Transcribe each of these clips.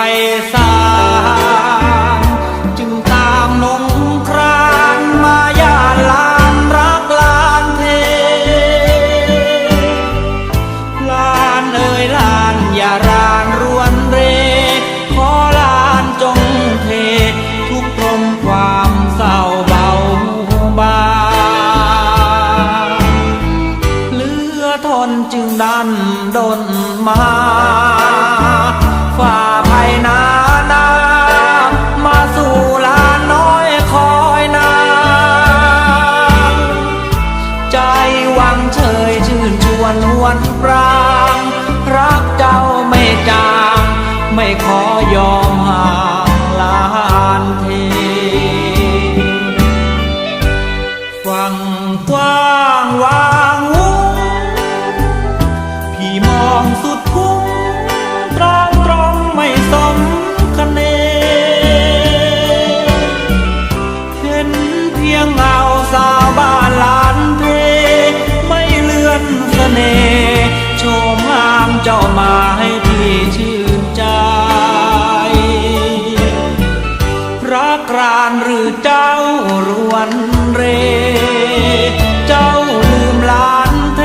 ญ่ไพศาลจึงตามนงครานมาย่าลานรักลานเท ลานเอ่ยลานอย่ารานรวนเร ขอลานจงเท ทุกลมความเศร้าเบาบางเหลือทนจึงดันดนมาฝ่ ขอยอมห่างลานเทฟังกว้างวางหุ้งพี่มองสุดคุ้งตรองตรองไม่สมคะเน เห็นเพียงเงาสาวบ้านลานเพไม่เลื่อนเสน่ห์โชมงามเจ้ามาให้พี่ชื่นานหรือเจ้ารวนเร เจ้าลืมลานเท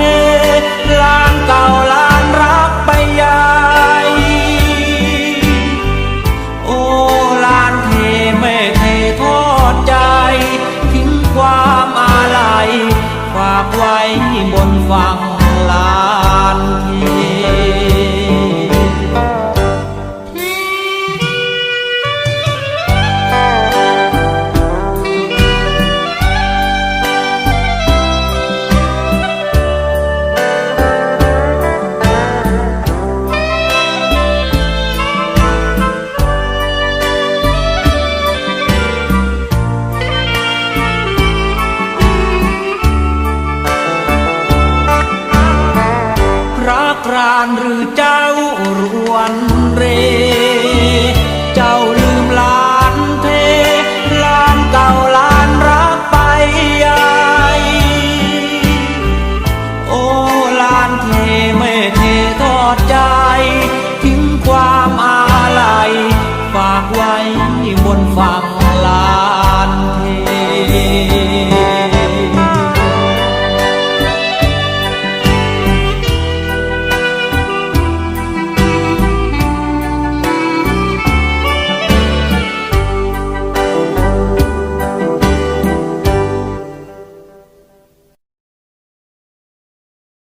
ลานเก่าลานรักไปใหญ่โอ้ลานเทไม่เททอดใจ ทิ้งความอาลัยฝากไว้บนฝั่ง รานหรือเจ้ารวนเร เจ้าลืมลานเทลานเก่าลานรักไปใหญ่โอ้ลานเทไม่เททอดใจ ทิ้งความอาลัยฝากไว้บนฝั่ง